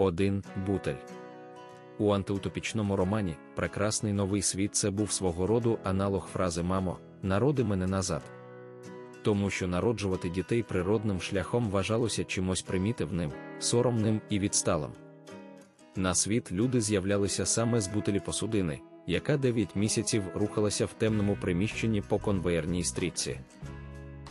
Один бутель. У антиутопічному романі Прекрасний новий світ це був свого роду аналог фрази Мамо, народи мене назад. Тому що народжувати дітей природним шляхом вважалося чимось примітивним, соромним і відсталим. На світ люди з'являлися саме з бутелі посудини, яка 9 місяців рухалася в темному приміщенні по конвеєрній стрічці.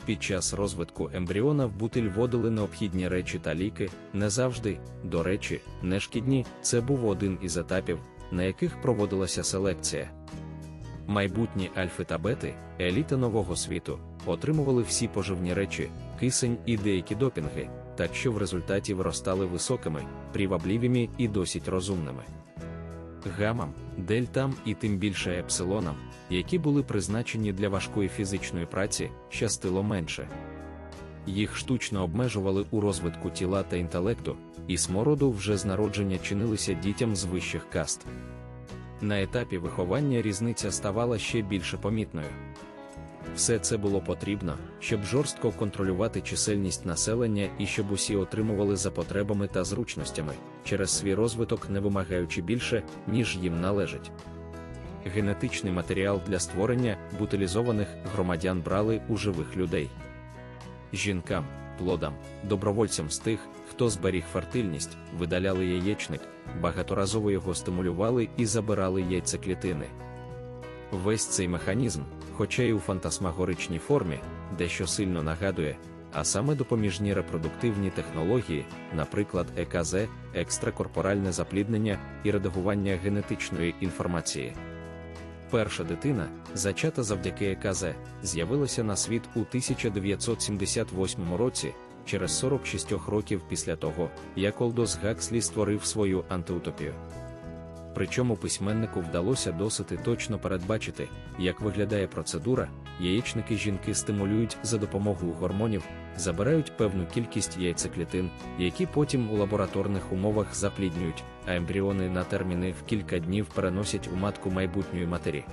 Під час розвитку ембріона в бутиль вводили необхідні речі та ліки, не завжди, до речі, не шкідні, це був один із етапів, на яких проводилася селекція. Майбутні альфи та бети, еліта нового світу, отримували всі поживні речі, кисень і деякі допінги, так що в результаті виростали високими, привабливими і досить розумними. Гамам, дельтам і тим більше епсилонам, які були призначені для важкої фізичної праці, щастило менше. Їх штучно обмежували у розвитку тіла та інтелекту, і смороду вже з народження чинилися дітям з вищих каст. На етапі виховання різниця ставала ще більше помітною. Все це було потрібно, щоб жорстко контролювати чисельність населення і щоб усі отримували за потребами та зручностями, через свій розвиток не вимагаючи більше, ніж їм належить. Генетичний матеріал для створення бутилізованих громадян брали у живих людей. Жінкам, плодам, добровольцям з тих, хто зберіг фертильність, видаляли яєчник, багаторазово його стимулювали і забирали яйцеклітини. Весь цей механізм, хоча й у фантасмагоричній формі, дещо сильно нагадує, а саме допоміжні репродуктивні технології, наприклад, ЕКЗ, екстракорпоральне запліднення і редагування генетичної інформації. Перша дитина, зачата завдяки ЕКЗ, з'явилася на світ у 1978 році, через 46 років після того, як Олдос Гакслі створив свою антиутопію. Причому письменнику вдалося досить точно передбачити, як виглядає процедура, яєчники жінки стимулюють за допомогою гормонів, забирають певну кількість яйцеклітин, які потім у лабораторних умовах запліднюють, а ембріони на терміни в кілька днів переносять у матку майбутньої матері.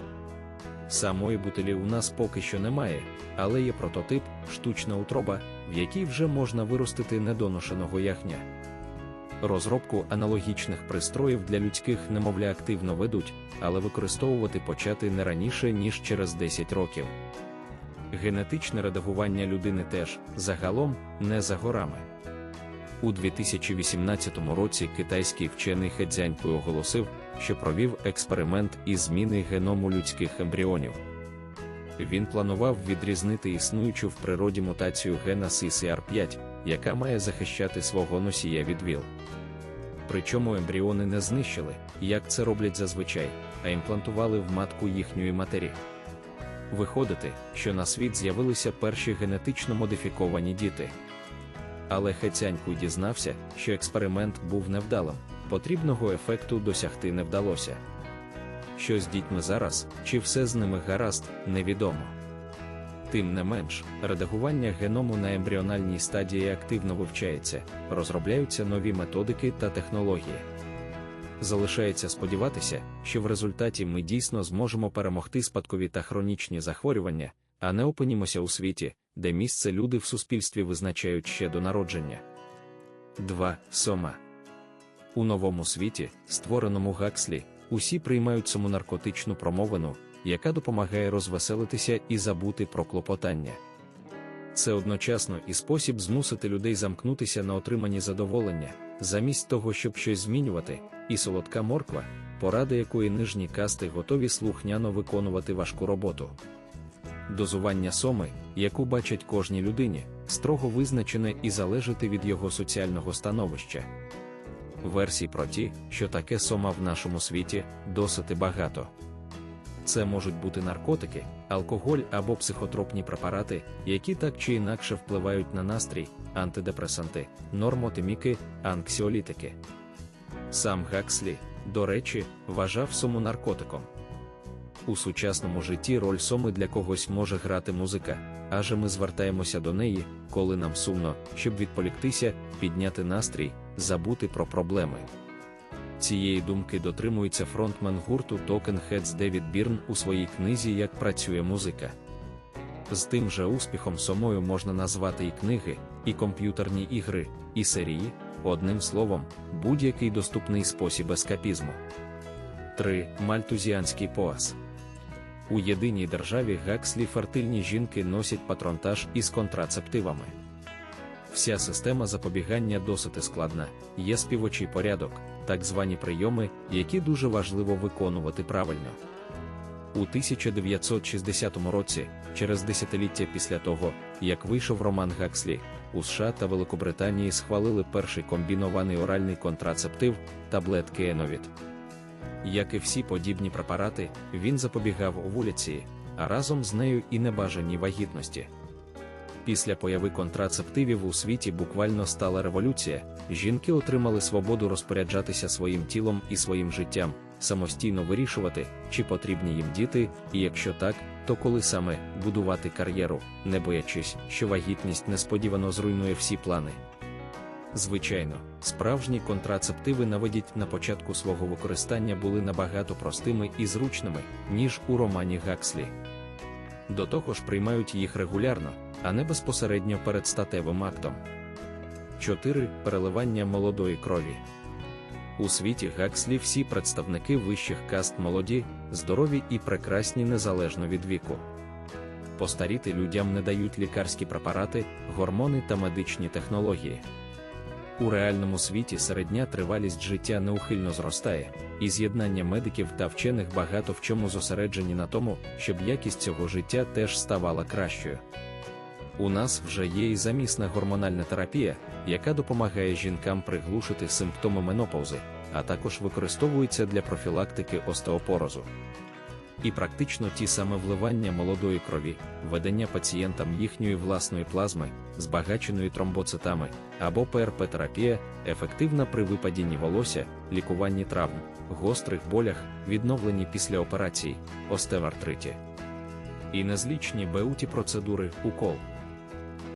Самої бутилі у нас поки що немає, але є прототип, штучна утроба, в якій вже можна виростити недоношеного яхня. Розробку аналогічних пристроїв для людських немовля активно ведуть, але використовувати почати не раніше, ніж через 10 років. Генетичне редагування людини теж, загалом, не за горами. У 2018 році китайський вчений Хедзяньпу оголосив, що провів експеримент із зміни геному людських ембріонів. Він планував відрізнити існуючу в природі мутацію гена CCR5, яка має захищати свого носія від ВІЛ. Причому ембріони не знищили, як це роблять зазвичай, а імплантували в матку їхньої матері. Виходити, що на світ з'явилися перші генетично модифіковані діти. Але Хецяньку дізнався, що експеримент був невдалим, потрібного ефекту досягти не вдалося. Що з дітьми зараз, чи все з ними гаразд, невідомо. Тим не менш, редагування геному на ембріональній стадії активно вивчається, розробляються нові методики та технології. Залишається сподіватися, що в результаті ми дійсно зможемо перемогти спадкові та хронічні захворювання, а не опинімося у світі, де місце люди в суспільстві визначають ще до народження. 2. Сома у новому світі, створеному Гакслі, усі приймають самонаркотичну промовину, яка допомагає розвеселитися і забути про клопотання. Це одночасно і спосіб змусити людей замкнутися на отримані задоволення, замість того, щоб щось змінювати, і солодка морква, поради якої нижні касти готові слухняно виконувати важку роботу. Дозування соми, яку бачать кожній людині, строго визначене і залежати від його соціального становища. Версій про ті, що таке сома в нашому світі, досить багато. Це можуть бути наркотики, алкоголь або психотропні препарати, які так чи інакше впливають на настрій, антидепресанти, нормотиміки, анксіолітики. Сам Гакслі, до речі, вважав сому наркотиком. У сучасному житті роль соми для когось може грати музика, адже ми звертаємося до неї, коли нам сумно, щоб відполіктися, підняти настрій, забути про проблеми. Цієї думки дотримується фронтмен гурту Token Heads Девід Бірн у своїй книзі Як працює музика. З тим же успіхом сомою можна назвати і книги, і комп'ютерні ігри, і серії, одним словом, будь-який доступний спосіб ескапізму. 3. Мальтузіанський пояс. У єдиній державі Гакслі фертильні жінки носять патронтаж із контрацептивами. Вся система запобігання досить складна, є співочий порядок, так звані прийоми, які дуже важливо виконувати правильно. У 1960 році, через десятиліття після того, як вийшов роман Гакслі, у США та Великобританії схвалили перший комбінований оральний контрацептив таблетки Еновід. Як і всі подібні препарати, він запобігав овуляції, а разом з нею і небажаній вагітності. Після появи контрацептивів у світі буквально стала революція, жінки отримали свободу розпоряджатися своїм тілом і своїм життям, самостійно вирішувати, чи потрібні їм діти, і якщо так, то коли саме будувати кар'єру, не боячись, що вагітність несподівано зруйнує всі плани. Звичайно, справжні контрацептиви наведіть на початку свого використання були набагато простими і зручними, ніж у романі Гакслі. До того ж приймають їх регулярно, а не безпосередньо перед статевим актом. 4. Переливання молодої крові. У світі Гакслі всі представники вищих каст молоді, здорові і прекрасні незалежно від віку. Постаріти людям не дають лікарські препарати, гормони та медичні технології. У реальному світі середня тривалість життя неухильно зростає, і з'єднання медиків та вчених багато в чому зосереджені на тому, щоб якість цього життя теж ставала кращою. У нас вже є і замісна гормональна терапія, яка допомагає жінкам приглушити симптоми менопаузи, а також використовується для профілактики остеопорозу. І практично ті саме вливання молодої крові, ведення пацієнтам їхньої власної плазми, збагаченої тромбоцитами, або ПРП-терапія, ефективна при випадінні волосся, лікуванні травм, гострих болях, відновленні після операцій, остеоартриті. І незлічні беуті процедури укол.